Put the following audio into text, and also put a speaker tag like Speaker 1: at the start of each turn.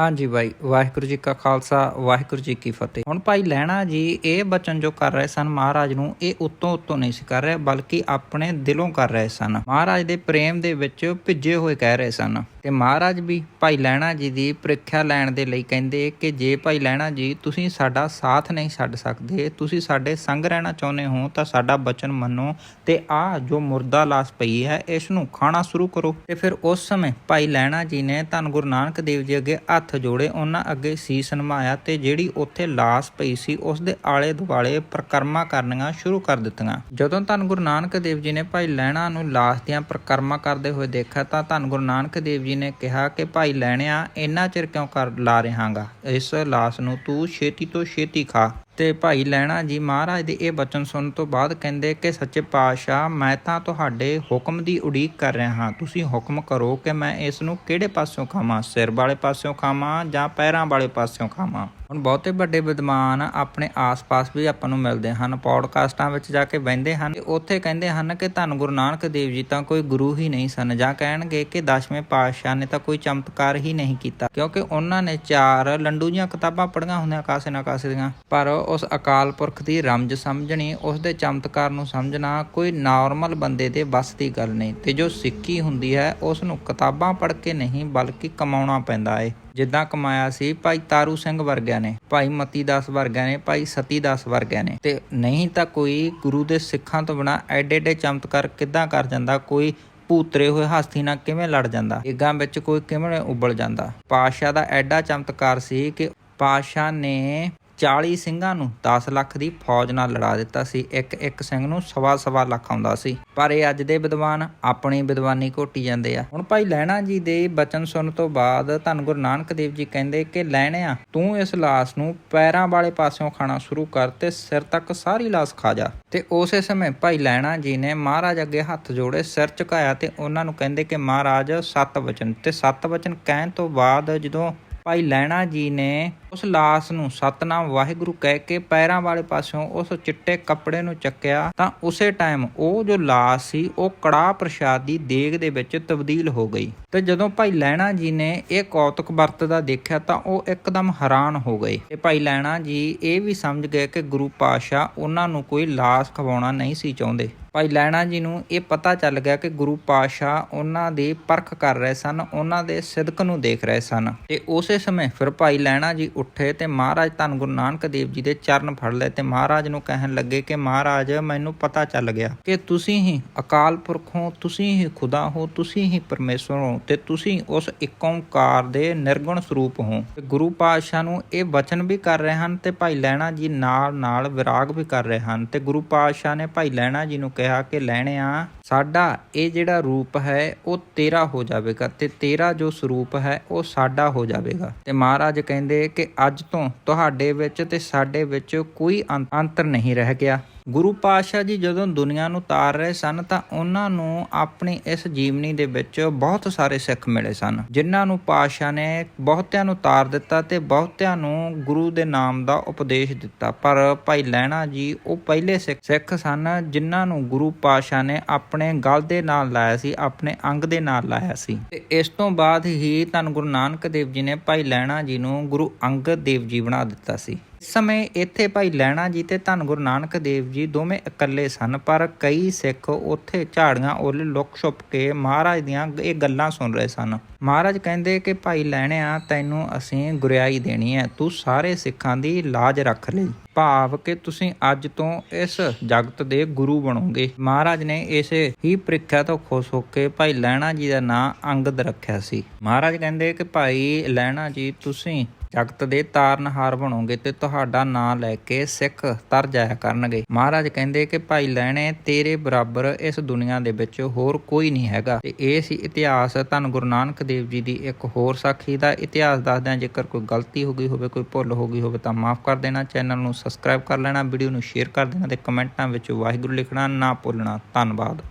Speaker 1: ਹਾਂਜੀ ਬਾਈ, ਵਾਹਿਗੁਰੂ ਜੀ ਕਾ ਖਾਲਸਾ, ਵਾਹਿਗੁਰੂ ਜੀ ਕੀ ਫਤਿਹ। ਹੁਣ ਭਾਈ ਲੈਣਾ ਜੀ, ਇਹ ਬਚਨ ਜੋ ਕਰ ਰਹੇ ਸਨ ਮਹਾਰਾਜ ਨੂੰ, ਇਹ ਉੱਤੋਂ ਉੱਤੋਂ ਨਹੀਂ ਸੀ ਕਰ ਰਹੇ, ਬਲਕਿ ਆਪਣੇ ਦਿਲੋਂ ਕਰ ਰਹੇ ਸਨ। ਮਹਾਰਾਜ ਦੇ ਪ੍ਰੇਮ ਦੇ ਵਿੱਚ ਭਿੱਜੇ ਹੋਏ ਕਹਿ ਰਹੇ ਸਨ। ਤੇ ਮਹਾਰਾਜ ਵੀ ਭਾਈ ਲੈਣਾ ਜੀ ਦੀ ਪ੍ਰੀਖਿਆ ਲੈਣ ਦੇ ਲਈ ਕਹਿੰਦੇ ਕਿ ਜੇ ਭਾਈ ਲੈਣਾ ਜੀ ਤੁਸੀਂ ਸਾਡਾ ਸਾਥ ਨਹੀਂ ਛੱਡ ਸਕਦੇ, ਤੁਸੀਂ ਸਾਡੇ ਸੰਗ ਰਹਿਣਾ ਚਾਹੁੰਦੇ ਹੋ ਤਾਂ ਸਾਡਾ ਬਚਨ ਮੰਨੋ ਤੇ ਆ ਜੋ ਮੁਰਦਾ ਲਾਸ਼ ਪਈ ਹੈ ਇਸ ਨੂੰ ਖਾਣਾ ਸ਼ੁਰੂ ਕਰੋ। ਤੇ ਫਿਰ ਉਸ ਸਮੇਂ ਭਾਈ ਲੈਣਾ ਜੀ ਨੇ ਧੰਨ ਗੁਰੂ ਨਾਨਕ ਦੇਵ ਜੀ ਅੱਗੇ ਹੱਥ ਜੋੜੇ, ਉਹਨਾਂ ਅੱਗੇ ਸੀਸ ਨਮਾਇਆ ਤੇ ਜਿਹੜੀ ਉੱਥੇ ਲਾਸ਼ ਪਈ ਸੀ ਉਸ ਦੇ ਆਲੇ ਦੁਆਲੇ ਪ੍ਰਕਰਮਾ ਕਰਨੀਆਂ ਸ਼ੁਰੂ ਕਰ ਦਿੱਤੀਆਂ। ਜਦੋਂ ਧੰਨ ਗੁਰੂ ਨਾਨਕ ਦੇਵ ਜੀ ਨੇ ਭਾਈ ਲੈਣਾ ਨੂੰ ਲਾਸ਼ ਦੀਆਂ ਪ੍ਰਕਰਮਾ ਕਰਦੇ ਹੋਏ ਦੇਖਿਆ ਤਾਂ ਧੰਨ ਗੁਰੂ ਨਾਨਕ ਦੇਵ ਜੀ ਨੇ ਕਿਹਾ ਕਿ, ਭਾਈ ਲੈਣਿਆ, ਇੰਨਾ ਚਿਰ ਕਿਉਂ ਕਰ ਲਾ ਰਿਹਾਗਾ? ਇਸ ਲਾਸ਼ ਨੂੰ ਤੂੰ ਛੇਤੀ ਤੋਂ ਛੇਤੀ ਖਾ। ਤੇ ਭਾਈ ਲੈਣਾ ਜੀ ਮਹਾਰਾਜ ਦੇ ਇਹ ਬਚਨ ਸੁਣਨ ਤੋਂ ਬਾਅਦ ਕਹਿੰਦੇ ਕਿ, ਸੱਚੇ ਪਾਤਸ਼ਾਹ, ਮੈਂ ਤਾਂ ਤੁਹਾਡੇ ਹੁਕਮ ਦੀ ਉਡੀਕ ਕਰ ਰਿਹਾ ਹਾਂ। ਤੁਸੀਂ ਹੁਕਮ ਕਰੋ ਕਿ ਮੈਂ ਇਸ ਨੂੰ ਕਿਹੜੇ ਪਾਸਿਓਂ ਖਾਵਾਂ? ਸਿਰ ਵਾਲੇ ਪਾਸਿਓਂ ਖਾਵਾਂ ਜਾਂ ਪੈਰਾਂ ਵਾਲੇ ਪਾਸਿਓਂ ਖਾਵਾਂ? ਹੁਣ ਬਹੁਤੇ ਵੱਡੇ ਵਿਦਵਾਨ ਆਪਣੇ ਆਸ-ਪਾਸ ਵੀ ਆਪਾਂ ਨੂੰ ਮਿਲਦੇ ਹਨ, ਪੌਡਕਾਸਟਾਂ ਵਿੱਚ ਜਾ ਕੇ ਬਹਿੰਦੇ ਹਨ ਤੇ ਉੱਥੇ ਕਹਿੰਦੇ ਹਨ ਕਿ ਧੰਨ ਗੁਰੂ ਨਾਨਕ ਦੇਵ ਜੀ ਤਾਂ ਕੋਈ ਗੁਰੂ ਹੀ ਨਹੀਂ ਸਨ ਜਾਂ ਕਹਿਣਗੇ ਕਿ ਦਸਵੇਂ ਪਾਤਸ਼ਾਹ ਨੇ ਤਾਂ ਕੋਈ ਚਮਤਕਾਰ ਹੀ ਨਹੀਂ ਕੀਤਾ ਕਿਉਂਕਿ ਉਹਨਾਂ ਨੇ ਚਾਰ ਲੰਡੂ ਦੀਆਂ ਕਿਤਾਬਾਂ ਪੜ੍ਹੀਆਂ ਹੁੰਦੀਆਂ ਕਾਸੇ ਨਾ ਕਾਸੇ ਦੀਆਂ। ਪਰ ਉਸ ਅਕਾਲ ਪੁਰਖ ਦੀ ਰਮਜ ਸਮਝਣੀ, ਉਸ ਦੇ ਚਮਤਕਾਰ ਨੂੰ ਸਮਝਣਾ ਕੋਈ ਨਾਰਮਲ ਬੰਦੇ ਦੇ ਵੱਸ ਦੀ ਗੱਲ ਨਹੀਂ ਤੇ ਜੋ ਸਿੱਖੀ ਹੁੰਦੀ ਹੈ, ਉਸ ਨੂੰ ਕਿਤਾਬਾਂ ਪੜ੍ਹ ਕੇ ਨਹੀਂ ਬਲਕਿ ਕਮਾਉਣਾ ਪੈਂਦਾ ਏ। ਜਿੱਦਾਂ ਕਮਾਇਆ ਸੀ ਭਾਈ ਤਾਰੂ ਸਿੰਘ ਵਰਗਿਆਂ ਨੇ, ਭਾਈ ਮਤੀ ਦਾਸ ਵਰਗਿਆਂ ਨੇ, ਭਾਈ ਸਤੀ ਦਾਸ ਵਰਗਿਆਂ ਨੇ। ਤੇ ਨਹੀਂ ਤਾਂ ਕੋਈ ਗੁਰੂ ਦੇ ਸਿੱਖਾਂ ਤੋਂ ਬਿਨਾ ਐਡੇ ਐਡੇ ਚਮਤਕਾਰ ਕਿੱਦਾਂ ਕਰ ਜਾਂਦਾ, ਕੋਈ ਭੂਤਰੇ ਹੋਏ ਹਾਥੀ ਨਾਲ ਕਿਵੇਂ ਲੜ ਜਾਂਦਾ ਇਗਾਂ ਵਿੱਚ ਕੋਈ ਕਿਵੇਂ ਉਬਲ ਜਾਂਦਾ। ਪਾਸ਼ਾ ਦਾ ਐਡਾ ਚਮਤਕਾਰ ਸੀ ਕਿ ਪਾਸ਼ਾ ਨੇ 40 ਸਿੰਘਾਂ ਨੂੰ 10 ਲੱਖ ਦੀ ਫੌਜ ਨਾਲ ਲੜਾ ਦਿੱਤਾ ਸੀ। ਇੱਕ ਇੱਕ ਸਿੰਘ ਨੂੰ ਸਵਾ ਸਵਾ ਲੱਖ ਆਉਂਦਾ ਸੀ। ਪਰ ਇਹ ਅੱਜ ਦੇ ਵਿਦਵਾਨ ਆਪਣੀ ਵਿਦਵਾਨੀ ਘੋਟੀ ਜਾਂਦੇ ਆ। ਹੁਣ ਭਾਈ ਲੈਣਾ ਜੀ ਦੇ ਬਚਨ ਸੁਣਨ ਤੋਂ ਬਾਅਦ ਧੰਨ ਗੁਰੂ ਨਾਨਕ ਦੇਵ ਜੀ ਕਹਿੰਦੇ ਕਿ ਲੈਣਿਆ ਤੂੰ ਇਸ ਲਾਸ਼ ਨੂੰ ਪੈਰਾਂ ਵਾਲੇ ਪਾਸਿਓਂ ਖਾਣਾ ਸ਼ੁਰੂ ਕਰ ਤੇ ਸਿਰ ਤੱਕ ਸਾਰੀ ਲਾਸ਼ ਖਾ ਜਾ। ਤੇ ਉਸੇ ਸਮੇਂ ਭਾਈ ਲੈਣਾ ਜੀ ਨੇ ਮਹਾਰਾਜ ਅੱਗੇ ਹੱਥ ਜੋੜੇ, ਸਿਰ ਝੁਕਾਇਆ ਤੇ ਉਹਨਾਂ ਨੂੰ ਕਹਿੰਦੇ ਕਿ, ਮਹਾਰਾਜ, ਸੱਤ ਵਚਨ ਤੇ ਸੱਤ ਵਚਨ ਕਹਿਣ ਤੋਂ ਬਾਅਦ ਜਦੋਂ ਭਾਈ ਲੈਣਾ ਜੀ ਨੇ ਉਸ ਲਾਸ਼ ਨੂੰ ਸਤਨਾਮ ਵਾਹਿਗੁਰੂ ਕਹਿ ਕੇ ਪੈਰਾਂ ਵਾਲੇ ਪਾਸਿਓਂ ਉਸ ਚਿੱਟੇ ਕੱਪੜੇ ਨੂੰ ਚੱਕਿਆ, ਤਾਂ ਉਸੇ ਟਾਈਮ ਉਹ ਜੋ ਲਾਸ਼ ਸੀ, ਉਹ ਕੜਾਹ ਪ੍ਰਸ਼ਾਦ ਦੀ ਦੇਗ ਦੇ ਵਿੱਚ ਤਬਦੀਲ ਹੋ ਗਈ। ਤੇ ਜਦੋਂ ਭਾਈ ਲੈਣਾ ਜੀ ਨੇ ਇਹ ਕੌਤਕ ਵਰਤਦਾ ਦੇਖਿਆ, ਤਾਂ ਉਹ ਇੱਕਦਮ ਹੈਰਾਨ ਹੋ ਗਏ। ਤੇ ਭਾਈ ਲੈਣਾ ਜੀ ਇਹ ਵੀ ਸਮਝ ਗਏ ਕਿ ਗੁਰੂ ਪਾਸ਼ਾ ਉਹਨਾਂ ਨੂੰ ਕੋਈ ਲਾਸ਼ ਖਵਾਉਣਾ ਨਹੀਂ ਸੀ ਚਾਹੁੰਦੇ। ਭਾਈ ਲੈਣਾ ਜੀ ਨੂੰ ਇਹ ਪਤਾ ਚੱਲ ਗਿਆ ਕਿ ਗੁਰੂ ਪਾਸ਼ਾ ਉਹਨਾਂ ਦੀ ਪਰਖ ਕਰ ਰਹੇ ਸਨ, ਉਹਨਾਂ ਦੇ ਸਿਦਕ ਨੂੰ ਦੇਖ ਰਹੇ ਸਨ। ਤੇ ਉਸੇ ਸਮੇਂ ਫਿਰ ਭਾਈ ਲੈਣਾ ਜੀ ਉੱਠੇ ਤੇ ਮਹਾਰਾਜ ਧੰਨ ਗੁਰੂ ਨਾਨਕ ਦੇਵ ਜੀ ਦੇ ਚਰਨ ਫੜ ਲਏ ਤੇ ਮਹਾਰਾਜ ਨੂੰ ਕਹਿਣ ਲੱਗੇ ਕਿ ਮਹਾਰਾਜ, ਮੈਨੂੰ ਪਤਾ ਚੱਲ ਗਿਆ ਕਿ ਤੁਸੀਂ ਹੀ ਅਕਾਲ ਪੁਰਖ ਹੋ, ਤੁਸੀਂ ਹੀ ਖੁਦਾ ਹੋ, ਤੁਸੀਂ ਹੀ ਪਰਮੇਸ਼ਵਰ ਹੋ ਤੇ ਤੁਸੀਂ ਉਸ ਇੱਕ ਓੰਕਾਰ ਦੇ ਨਿਰਗੁਣ ਸਰੂਪ ਹੋ। ਤੇ ਗੁਰੂ ਪਾਤਸ਼ਾਹ ਨੂੰ ਇਹ ਵਚਨ ਵੀ ਕਰ ਰਹੇ ਹਨ ਤੇ ਭਾਈ ਲੈਣਾ ਜੀ ਨਾਲ ਨਾਲ ਵਿਰਾਗ ਵੀ ਕਰ ਰਹੇ ਹਨ ਤੇ ਗੁਰੂ ਪਾਤਸ਼ਾਹ ਨੇ ਭਾਈ ਲੈਣਾ ਜੀ ਨੂੰ ਕਿਹਾ ਕਿ ਲੈਣਿਆ ਸਾਡਾ ਇਹ ਜਿਹੜਾ ਰੂਪ ਹੈ, ਉਹ ਤੇਰਾ ਹੋ ਜਾਵੇਗਾ ਤੇ ਤੇਰਾ ਜੋ ਸਰੂਪ ਹੈ, ਉਹ ਸਾਡਾ ਹੋ ਜਾਵੇਗਾ। ਤੇ ਮਹਾਰਾਜ ਕਹਿੰਦੇ ਕਿ ਅੱਜ ਤੋਂ ਤੁਹਾਡੇ ਵਿੱਚ ਤੇ ਸਾਡੇ ਵਿੱਚ ਕੋਈ ਅੰਤ- ਅੰਤਰ ਨਹੀਂ ਰਹਿ ਗਿਆ। ਗੁਰੂ ਪਾਤਸ਼ਾਹ ਜੀ ਜਦੋਂ ਦੁਨੀਆ ਨੂੰ ਤਾਰ ਰਹੇ ਸਨ ਤਾਂ ਉਹਨਾਂ ਨੂੰ ਆਪਣੀ ਇਸ ਜੀਵਨੀ ਦੇ ਵਿੱਚ ਬਹੁਤ ਸਾਰੇ ਸਿੱਖ ਮਿਲੇ ਸਨ, ਜਿਨ੍ਹਾਂ ਨੂੰ ਪਾਤਸ਼ਾਹ ਨੇ ਬਹੁਤਿਆਂ ਨੂੰ ਤਾਰ ਦਿੱਤਾ ਤੇ ਬਹੁਤਿਆਂ ਨੂੰ ਗੁਰੂ ਦੇ ਨਾਮ ਦਾ ਉਪਦੇਸ਼ ਦਿੱਤਾ। ਪਰ ਭਾਈ ਲੈਣਾ ਜੀ ਉਹ ਪਹਿਲੇ ਸਿੱਖ ਸਿੱਖ ਸਨ ਜਿਨ੍ਹਾਂ ਨੂੰ ਗੁਰੂ ਪਾਤਸ਼ਾਹ ਨੇ ਆਪਣੇ ਗਲ ਦੇ ਨਾਲ ਲਾਇਆ ਸੀ, ਆਪਣੇ ਅੰਗ ਦੇ ਨਾਲ ਲਾਇਆ ਸੀ। ਤੇ ਇਸ ਤੋਂ ਬਾਅਦ ਹੀ ਧੰਨ ਗੁਰੂ ਨਾਨਕ ਦੇਵ ਜੀ ਨੇ ਭਾਈ ਲੈਣਾ ਜੀ ਨੂੰ ਗੁਰੂ ਅੰਗਦ ਦੇਵ ਜੀ ਬਣਾ ਦਿੱਤਾ ਸੀ। ਸਮੇਂ ਇੱਥੇ ਭਾਈ ਲੈਣਾ ਜੀ ਤੇ ਧੰਨ ਗੁਰੂ ਨਾਨਕ ਦੇਵ ਜੀ ਦੋਵੇਂ ਇਕੱਲੇ ਸਨ, ਪਰ ਕਈ ਸਿੱਖ ਉੱਥੇ ਝਾੜੀਆਂ ਉੱਲ ਲੁਕ ਛੁਪ ਕੇ ਮਹਾਰਾਜ ਦੀਆਂ ਇਹ ਗੱਲਾਂ ਸੁਣ ਰਹੇ ਸਨ। ਮਹਾਰਾਜ ਕਹਿੰਦੇ ਕਿ ਭਾਈ ਲੈਣਿਆ, ਤੈਨੂੰ ਅਸੀਂ ਗੁਰਿਆਈ ਦੇਣੀ ਹੈ ਤੂੰ ਸਾਰੇ ਸਿੱਖਾਂ ਦੀ ਲਾਜ ਰੱਖ ਲਈ ਭਾਵ ਕਿ ਤੁਸੀਂ ਅੱਜ ਤੋਂ ਇਸ ਜਗਤ ਦੇ ਗੁਰੂ ਬਣੋਗੇ। ਮਹਾਰਾਜ ਨੇ ਇਸੇ ਹੀ ਪ੍ਰੀਖਿਆ ਤੋਂ ਖੁਸ਼ ਹੋ ਕੇ ਭਾਈ ਲੈਣਾ ਜੀ ਦਾ ਨਾਂ ਅੰਗਦ ਰੱਖਿਆ ਸੀ। ਮਹਾਰਾਜ ਕਹਿੰਦੇ ਕਿ ਭਾਈ ਲੈਣਾ ਜੀ, ਤੁਸੀਂ ਜਗਤ ਦੇ ਤਾਰਨਹਾਰ ਬਣੋਗੇ ਤੇ ਤੁਹਾਡਾ ਨਾਂ ਲੈ ਕੇ ਸਿੱਖ ਤਰ ਜਾਇਆ ਕਰਨਗੇ। ਮਹਾਰਾਜ ਕਹਿੰਦੇ ਕਿ ਭਾਈ ਲੈਣੇ, ਤੇਰੇ ਬਰਾਬਰ ਇਸ ਦੁਨੀਆ ਦੇ ਵਿੱਚ ਹੋਰ ਕੋਈ ਨਹੀਂ ਹੈਗਾ। ਤੇ ਇਹ ਸੀ ਇਤਿਹਾਸ। ਧੰਨ ਗੁਰੂ ਨਾਨਕ ਦੇਵ ਜੀ ਦੀ ਇੱਕ ਹੋਰ ਸਾਖੀ ਦਾ ਇਤਿਹਾਸ ਦੱਸਦਿਆਂ ਜੇਕਰ ਕੋਈ ਗਲਤੀ ਹੋ ਗਈ ਹੋਵੇ, ਕੋਈ ਭੁੱਲ ਹੋ ਗਈ ਹੋਵੇ ਤਾਂ ਮਾਫ ਕਰ ਦੇਣਾ। ਚੈਨਲ ਨੂੰ ਸਬਸਕ੍ਰਾਈਬ ਕਰ ਲੈਣਾ, ਵੀਡੀਓ ਨੂੰ ਸ਼ੇਅਰ ਕਰ ਦੇਣਾ ਤੇ ਕਮੈਂਟਾਂ ਵਿੱਚ ਵਾਹਿਗੁਰੂ ਲਿਖਣਾ ਨਾ ਭੁੱਲਣਾ। ਧੰਨਵਾਦ।